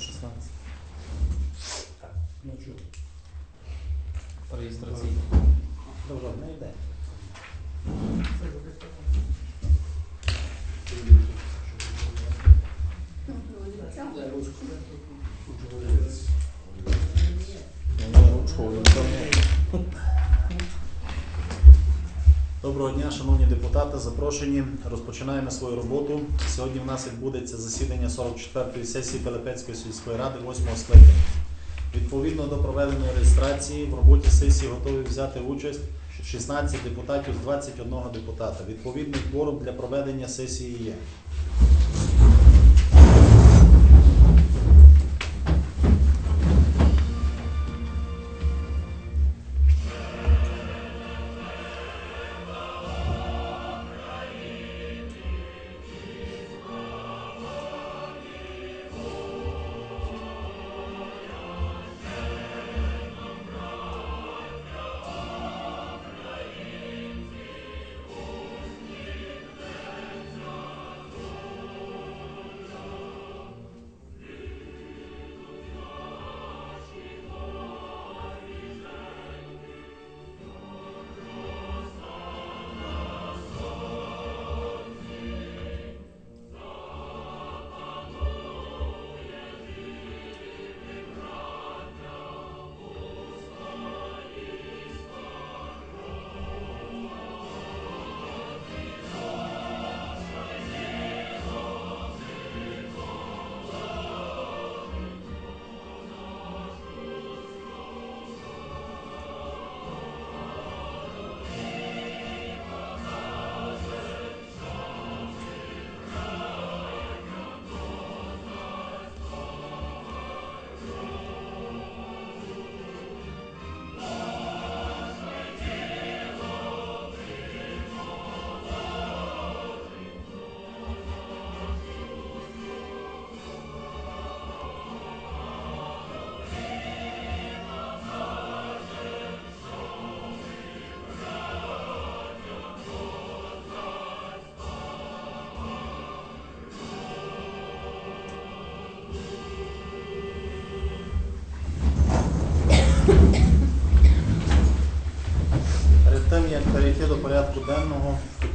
16. Ну чого? Реєстраційний. Добре, не йде. Доброго дня, шановні депутати, запрошені. Розпочинаємо свою роботу. Сьогодні в нас відбудеться засідання 44-ї сесії Пилипецької сільської ради 8-го скликання. Відповідно до проведеної реєстрації в роботі сесії готові взяти участь 16 депутатів з 21 депутата. Відповідний кворум для проведення сесії є.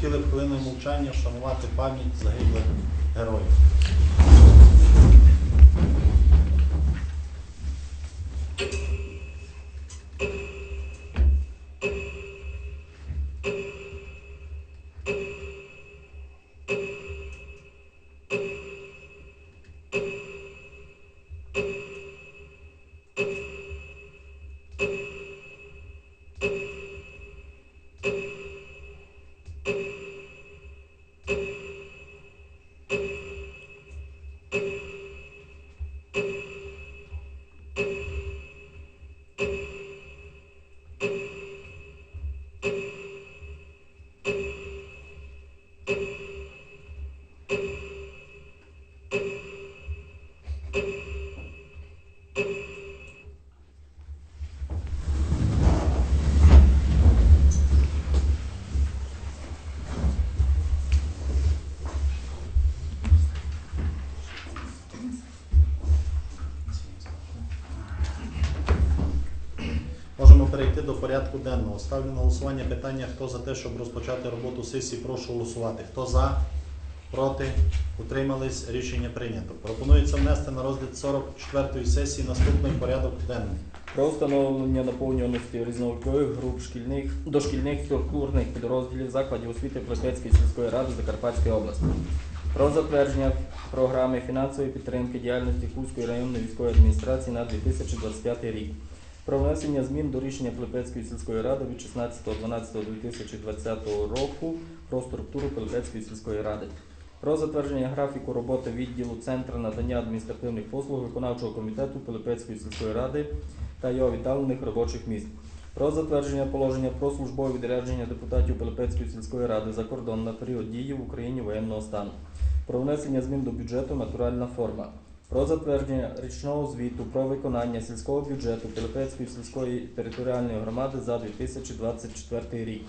Хотіли б хвилиною мовчання вшанувати пам'ять загиблих героїв. До порядку денного. Ставлю на голосування питання, хто за те, щоб розпочати роботу сесії, прошу голосувати. Хто за, проти, утримались, рішення прийнято. Пропонується внести на розгляд 44-ї сесії наступний порядок денний. Про встановлення наповнюваності різновикових груп шкільних, дошкільних структурних підрозділів закладів освіти Плетецької сільської ради Закарпатської області. Про затвердження програми фінансової підтримки діяльності Кузької районної військової адміністрації на 2025 рік. Про внесення змін до рішення Плетецької сільської ради від 16.12.2020 року про структуру Плетецької сільської ради. Про затвердження графіку роботи відділу Центру надання адміністративних послуг виконавчого комітету Пилипецької сільської ради та його віддалених робочих місць. Про затвердження положення про службове відрядження депутатів Пилипецької сільської ради за кордон на період дії в Україні воєнного стану. Про внесення змін до бюджету натуральна форма. Про затвердження річного звіту про виконання сільського бюджету Пилипецької сільської територіальної громади за 2024 рік.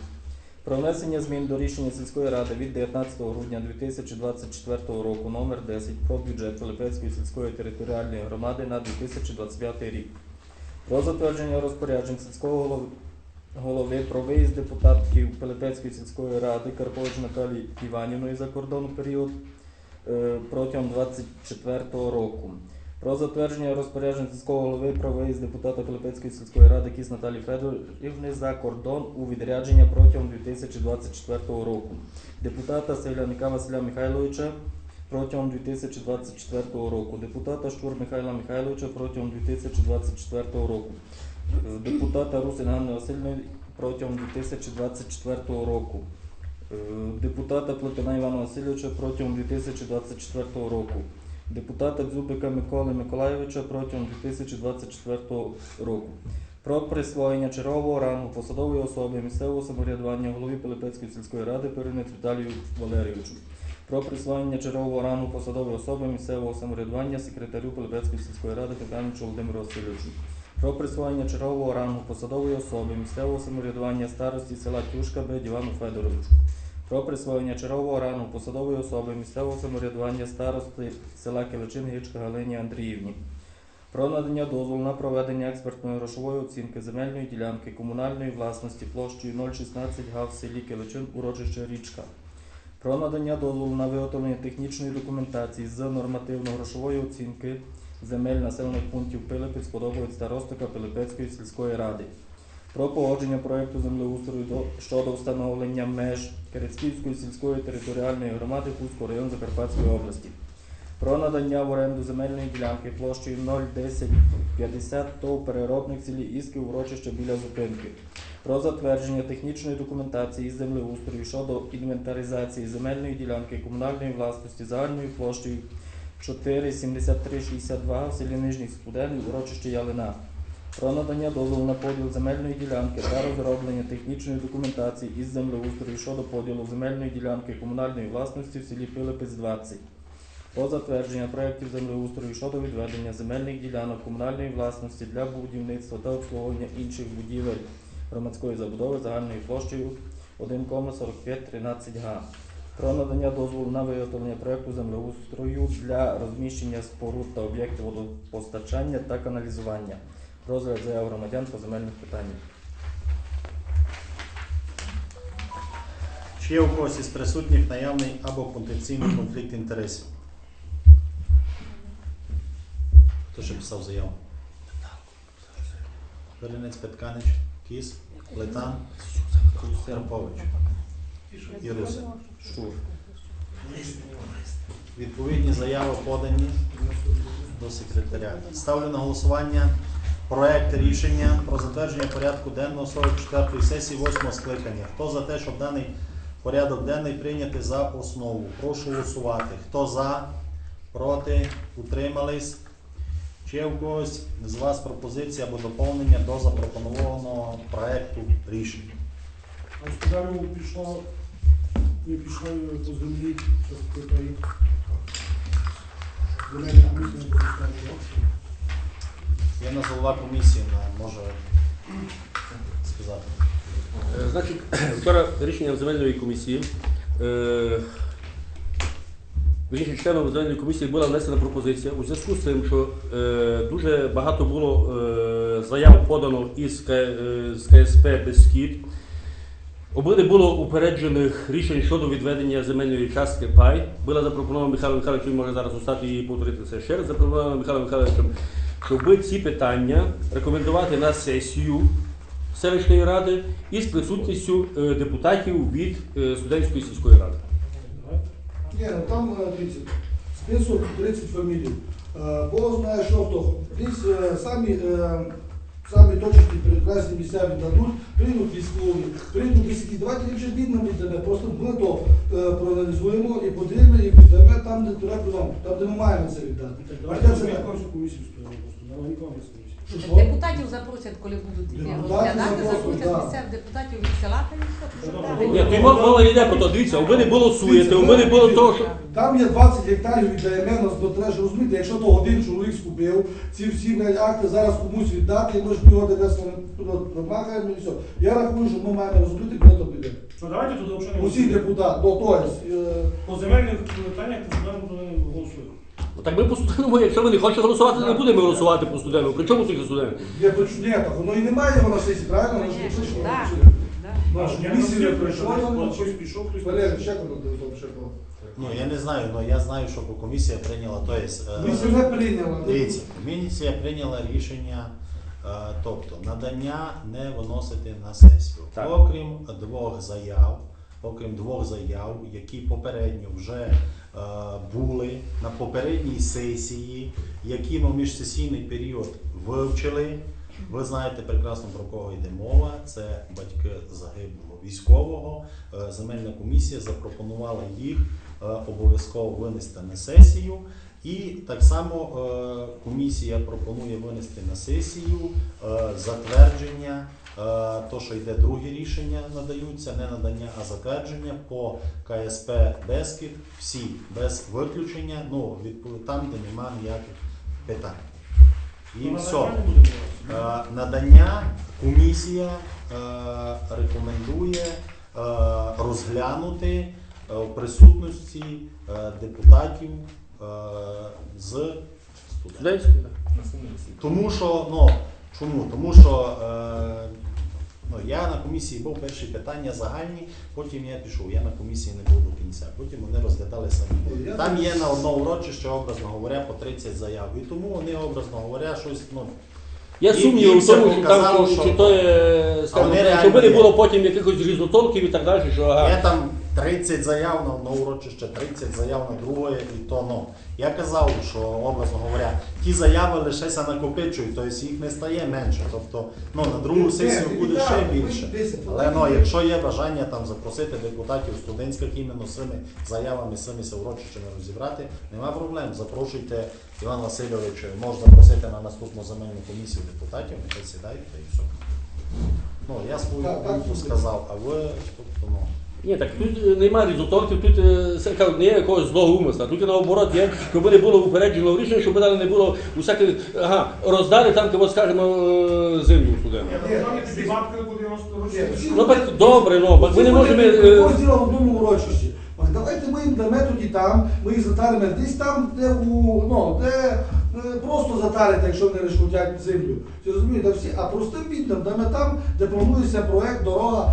Про внесення змін до рішення сільської ради від 19 грудня 2024 року номер 10 про бюджет Пилипецької сільської територіальної громади на 2025 рік. Про затвердження розпоряджень сільського голови, про виїзд депутатів Пилипецької сільської ради Карпович Наталії Іванівної за кордон у період е, протягом 2024 року. Про затвердження розпоряджень сільського голови про виїзд депутата Пилипецької сільської ради Кіс Наталії Федорівни за кордон у відрядження протягом 2024 року. Депутата Селяника Василя Михайловича протягом 2024 року. Депутата Щур Михайла Михайловича протягом 2024 року. Е, Депутата Русин Ганни Васильівни протягом 2024 року. Е, Депутата Плетина Івана Васильовича протягом 2024 року. Депутата Дзюбика Миколи Миколайовича протягом 2024 року. Про присвоєння чергового рангу посадової особи місцевого самоврядування голові Пилипецької сільської ради Перинець Віталію Валерійовичу. Про присвоєння чергового рангу посадової особи місцевого самоврядування секретарю Пилипецької сільської ради Капяновичу Володимиру Васильовичу. Про присвоєння чергового рангу посадової особи місцевого самоврядування старості села Тюшка Б. Івану Федоровичу. Про присвоєння чергового рангу посадової особи місцевого самоврядування старости села Киличин Гичка Галині Андріївні. Про надання дозволу на проведення експертної грошової оцінки земельної ділянки комунальної власності площею 016 га в селі Киличин, урочище Річка. Про надання дозволу на виготовлення технічної документації з нормативно-грошової оцінки земель населених пунктів Пилипець, Подобовець Старостика Пилипецької сільської ради. Про погодження проекту землеустрою до- щодо встановлення меж Керецьківської сільської територіальної громади Хуського району Закарпатської області. Про надання в оренду земельної ділянки площею 01050 ТОВ переробник в селі Ісків урочище біля зупинки. Про затвердження технічної документації з землеустрою щодо інвентаризації земельної ділянки комунальної власності загальною площею 47362 в селі Нижній Студений, урочище Ялина. Про надання дозволу на поділ земельної ділянки та розроблення технічної документації із землеустрою щодо поділу земельної ділянки комунальної власності в селі Пилипець 20. Про затвердження проєктів землеустрою щодо відведення земельних ділянок комунальної власності для будівництва та обслуговування інших будівель громадської забудови загальною площею 1,4513 га. Про надання дозволу на виготовлення проєкту землеустрою для розміщення споруд та об'єктів водопостачання та каналізування. Розгляд заяв громадян по земельних питаннях. Чи є у когось із присутніх наявний або потенційний конфлікт інтересів? Хто ще писав заяву? Перенець Петканич, Кіс, Летан, Карпович і Русин. Шур. Відповідні заяви подані до секретаря. Ставлю на голосування проект рішення про затвердження порядку денного 44-ї сесії 8 скликання. Хто за те, щоб даний порядок денний прийняти за основу? Прошу голосувати. Хто за, проти, утримались? Чи є у когось з вас пропозиція або доповнення до запропонованого проекту рішення? Господарю пішло, не пішло по землі, що питає. Земельна. Я на голова комісії на- може сказати. Е, Значить, вчора рішенням земельної комісії, е, вірніше, членом земельної комісії була внесена пропозиція у зв'язку з тим, що е, дуже багато було е, заяв подано із, е, КСП Бескід. Обидва було упереджених рішень щодо відведення земельної частки пай. Була запропонована Михайло Михайлович, він може зараз устати і повторити це ще раз. Запропонована Михайло Михайловичем, щоб ці питання рекомендувати на сесію селищної ради із присутністю е, депутатів від е, студентської сільської ради. Ні, ну там е, список 30 фамілій. Бог знає, що хто. Десь самі, самі точечні прекрасні місця віддадуть, прийдуть військові, прийдуть військові. Давайте ліпше бідно віддамо. Просто ми то проаналізуємо і подивимо, і віддамо там, де треба, ну, там, де ми маємо це віддати. Давайте я це комісію створимо не. Що, що? Депутатів запросять, коли будуть йти Депутатів розглядати, запросять, місцевих депутатів від села, та що треба. Ні, то мова йде про то. Дивіться, ви не було суєте, ви не було того, що. Там є 20 гектарів віддаємо, нас бо треба ж розуміти, якщо то один чоловік скупив, ці всі акти зараз комусь віддати, і ми ж його десь промахаємо і все. Я рахую, що ми маємо розуміти, куди то піде. Ну давайте туди взагалі Усі депутати, ну, то є, е, По земельних питаннях земельному туди не голосуємо. Ну, Так ми по студеному, якщо ви не хочете голосувати, то не будемо голосувати по студеному. При чому тут студент? є точно, ні, так, воно і немає його на сесії, правильно? Воно ж Конечно, точно да. Ну, Наш не прийшов, прийшла, ну, хтось пішов, хтось Валерій, ще коли ти там ще? Ну я не знаю, але я знаю, що комісія прийняла. То є, е, Комісія не прийняла. Дивіться, комісія прийняла рішення, е, тобто надання не виносити на сесію. Так. Окрім двох заяв, окрім двох заяв, які попередньо вже були на попередній сесії, які ми в міжсесійний період вивчили. Ви знаєте прекрасно про кого йде мова. Це батьки загиблого військового. Е, Земельна комісія запропонувала їх е, обов'язково винести на сесію. І так само е, комісія пропонує винести на сесію е, затвердження, е, то, що йде друге рішення, надаються, не надання, а затвердження по КСП Бескід, всі без виключення, ну, там, де немає ніяких питань. І Ну, все. надання. Комісія рекомендує розглянути в присутності депутатів з студентів. Тому що, ну, чому? Тому що е, ну, я на комісії був перші питання загальні, потім я пішов. Я на комісії не був до кінця. Потім вони розглядали самі. Там є на одно урочище, образно говоря, по 30 заяв. І тому вони, образно говоря, щось, ну, Я І- сумніваю їм тому, що показало, там, що- чи то є, скажімо, щоб не реально було є. потім якихось різнотолків і так далі, що ага. там 30 заяв на одне урочище, 30 заяв на друге, і то ну. Я казав, що образно говоря, ті заяви лишеся накопичують, тобто їх не стає менше. Тобто ну, на другу сесію буде ще більше. Але ну, якщо є бажання там запросити депутатів студентських іменно цими заявами, цими урочищами розібрати, нема проблем. Запрошуйте Іван Васильович, можна запросити на наступну земельну комісію депутатів, нехай сідайте і все. Ну, я свою думку сказав, а ви тобто, ну. Ні, так тут е, немає різнотолків, тут е, не є якогось злого умисла. Тут наоборот є, щоб не було упередженого рішення, щоб далі не було усяких, ага, роздали там, кого скажемо, е, землю. Ні, ну, Ну так добре, ну, бо ми не можемо. в одному урочищі. Давайте ми їм дамо тоді там, ми їх затаримо десь там, де у ну, де е, просто затарити, якщо вони решкотять землю. Ти розумієте, всі, а простим бідним дамо там, де планується проект, дорога.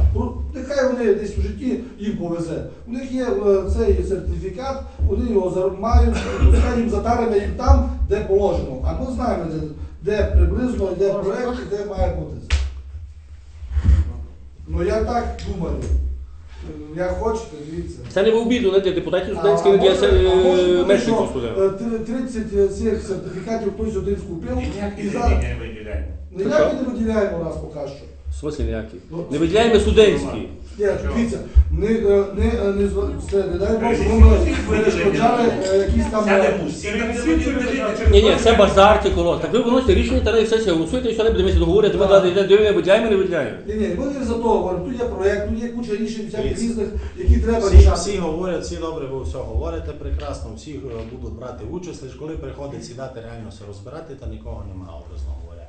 Нехай вони десь в житті їм повезе. У них є е, цей сертифікат, вони його мають, пускай їм затаримо їм там, де положено. А ми знаємо, де, де приблизно йде проект і де має бути. Ну я так думаю. Е, Як хочете, дивіться. Це не в обіду не для депутатів студентських, не для е, мешканців студентів. е, 30 цих сертифікатів хтось один скупив і зараз не виділяємо. ніяк не виділяємо нас поки що. В смислі ніякий. Ну, Не виділяємо студентські. Ні, дивіться, не, е, не, е, не, зв- це, не дай Бог, щоб ми перешкоджали е, якісь там... Сяде е, пусть. Ні, ні, це базар, це коло. Так ви виносите рішення, та сесія голосуєте, і все не будемо договорити, ми далі йдемо, не виділяємо, не виділяємо. Ні, ні, ми не за того говоримо. Тут є проєкт, тут є куча рішень всяких Дивіться. різних, які треба Всі, рішати. всі говорять, всі добре, ви все говорите прекрасно, всі е, будуть брати участь, лише коли приходить сідати реально все розбирати, та нікого немає, образно говоря.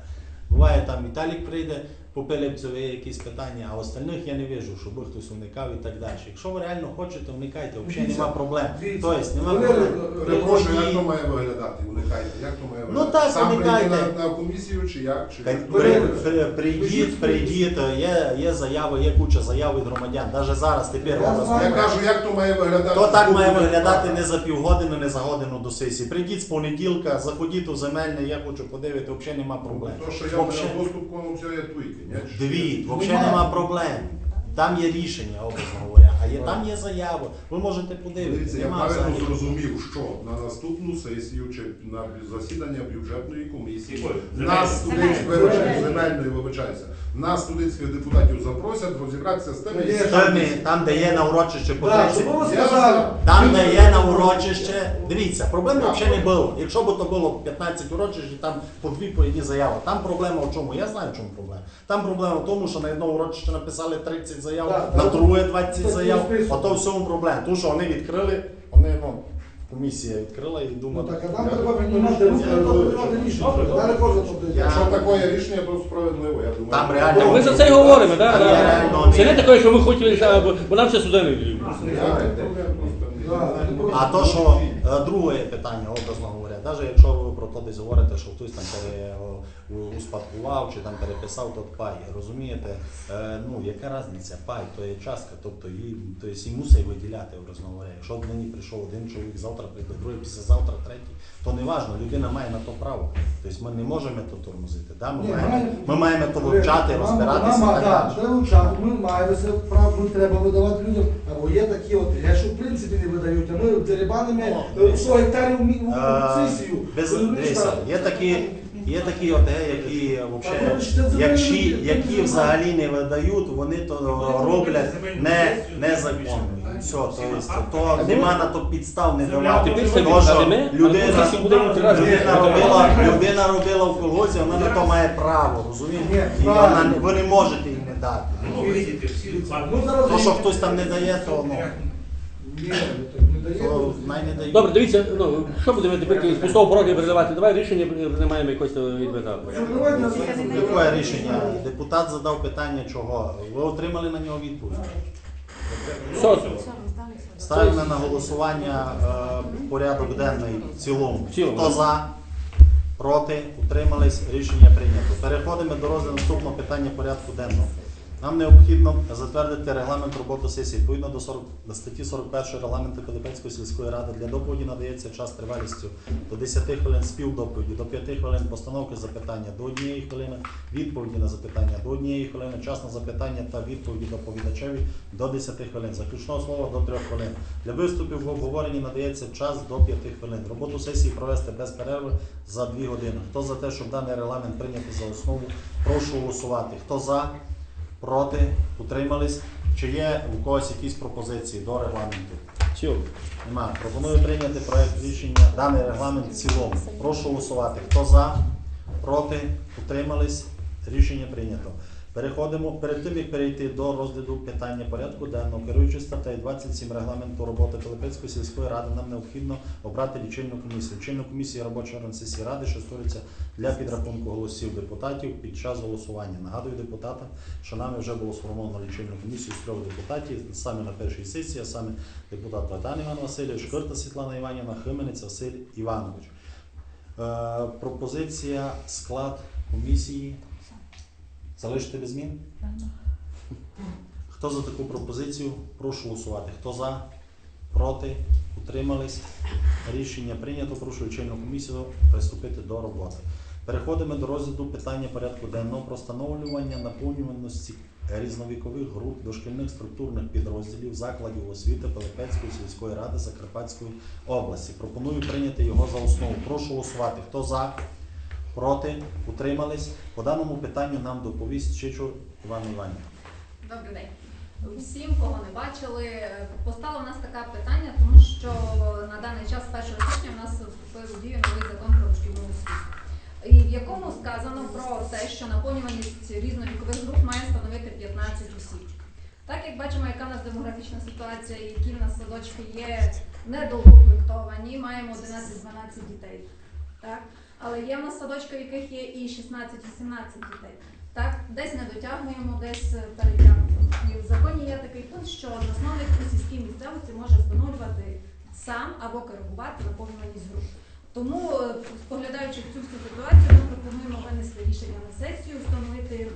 Буває там Віталік прийде, по Пилипцеві є якісь питання, а остальних я не вижу, щоб хтось уникав і так далі. Якщо ви реально хочете, уникайте, взагалі Дивіться, нема проблем. Тобто нема проблем. Перепрошую, як то має виглядати? Уникайте. Як то має Ну виглядати? так, Сам прийти уникайте. на, на комісію чи як? Чи як? при- при- Прийдіть, прийдіть, є, є заяви, є куча заяв від громадян. Навіть зараз тепер Я образно. Я кажу, як то має виглядати? То так має виглядати не за півгодини, не за годину до сесії. Прийдіть з понеділка, заходіть у земельне, я хочу подивити, взагалі нема проблем. То, що я Вообще- доступ, все є туйки. Ну, взагалі нема проблем. Там є рішення, образно говоря, а є там є заява. Ви можете подивитися. я правильно зрозумів, що на наступну сесію чи на засідання бюджетної комісії нас студентських земельної вибачаюся, нас студентських депутатів запросять розібратися з тими. Є. Там, там, де є на урочище по Так, 30 щоб ви Я- сказали. Там, де є на урочище, дивіться, проблем взагалі не було. Якщо б то було 15 урочищ, і там по дві по одній заяви. Там проблема в чому? Я знаю, в чому проблема. Там проблема в тому, що на одне урочище написали 30 заяв, Так, на друге 20 заяв. розписують. Ото в цьому проблема. Тому що вони відкрили, вони ну, комісія відкрила і Ну так, а нам треба приймати рішення. Якщо таке рішення, то справедливо, я думаю. Там реально- Ми за це й говоримо, так? Це не таке, що ми хотіли, бо- нам все сюди не. А то, що е, друге питання, образно говоря, навіть якщо ви про то десь говорите, що хтось там пере, успадкував чи там переписав, то пай. Розумієте, е, ну яка різниця? Пай, то є частка, тобто її, то є, мусить виділяти, образно говоря. Якщо нині прийшов один чоловік, завтра прийде другий, післязавтра третій, то не важно, людина має на то право. Тобто ми не можемо то тормозити. Да? Ми, Ні, маємо, маємо- ми маємо то вивчати, розбиратися. нам, так так, вивчати. Ми маємо це право, ми треба видавати людям. Або є такі от, якщо в принципі не видають, а ми дерибанимо Ну, 100 гектарів мі- Е, у без- так? Є такі, є такі ОТГ, які, це земельні які, взагалі не видають, вони то роблять не, незаконно. Все, то, есть, то нема на то підстав не давати. Тепер Тому що а людина, будемо людина, робила, людина робила в колгосі, вона на то має право, розумієте? І вона, не- ви не можете їй не дати. Ну, То, що хтось там не дає, то ну, Ні, ну, не дає. то най не дають. Добре, дивіться, ну що будемо тепер з пустого порога передавати? Давай рішення приймаємо якось давайте Яке рішення? Депутат задав питання, чого? Ви отримали на нього відповідь? Все. Ставимо на голосування е, порядок денний в цілому. В цілому, Хто за? Проти? Утримались? Рішення прийнято. Переходимо до розгляду наступного питання порядку денного. Нам необхідно затвердити регламент роботи сесії. Відповідно до 40, до статті 41 регламенту Пилипецької сільської ради для доповіді надається час тривалістю до 10 хвилин співдоповіді, до 5 хвилин постановки запитання до 1 хвилини, відповіді на запитання до 1 хвилини, час на запитання та відповіді доповідачеві до 10 хвилин. Заключного слова до 3 хвилин. Для виступів в обговоренні надається час до 5 хвилин. Роботу сесії провести без перерви за 2 години. Хто за те, щоб даний регламент прийняти за основу, прошу голосувати. Хто за? Проти? Утримались? Чи є у когось якісь пропозиції до регламенту? Нема. Пропоную прийняти проект рішення, даний регламент в цілому. Прошу голосувати. Хто за? Проти? Утримались? Рішення прийнято. Переходимо перед тим, як перейти до розгляду питання порядку денного, керуючи статтею 27 регламенту роботи Пилипецької сільської ради, нам необхідно обрати лічильну комісію. Лічильну комісію робочий орган сесії ради, що створюється для підрахунку голосів депутатів під час голосування. Нагадую депутатам, що нами вже було сформовано лічильну комісію з трьох депутатів саме на першій сесії, а саме депутат Богдан Іван Васильович, Шкирта Світлана Іванівна, Хименець Василь Іванович. Е, пропозиція, склад комісії. Залишити без змін? Хто за таку пропозицію? Прошу голосувати. Хто за? Проти? Утримались? Рішення прийнято. Прошу лічильну комісію приступити до роботи. Переходимо до розгляду питання порядку денного про встановлювання наповнюваності різновікових груп дошкільних структурних підрозділів закладів освіти Пилипецької сільської ради Закарпатської області. Пропоную прийняти його за основу. Прошу голосувати. Хто за? Проти? Утримались? По даному питанню нам доповість Чичур Іван Іванів. Добрий день. Всім, кого не бачили, постало в нас таке питання, тому що на даний час, 1 січня, в нас вступив у дію новий закон про дошкільну освіту, в якому сказано про те, що наповнюваність різновікових груп має становити 15 осіб. Так як бачимо, яка в нас демографічна ситуація, які в нас садочки є недоукомплектовані, маємо 11-12 дітей. Так? Але є в нас садочки, в яких є і 16-18 дітей. Так, десь не дотягуємо, десь е, перетягуємо. В законі є такий пункт, що засновник у сільській місцевості може встановлювати сам або коригувати наповнюваність груп. Тому, е, споглядаючи цю ситуацію, ми пропонуємо винести рішення на сесію, встановити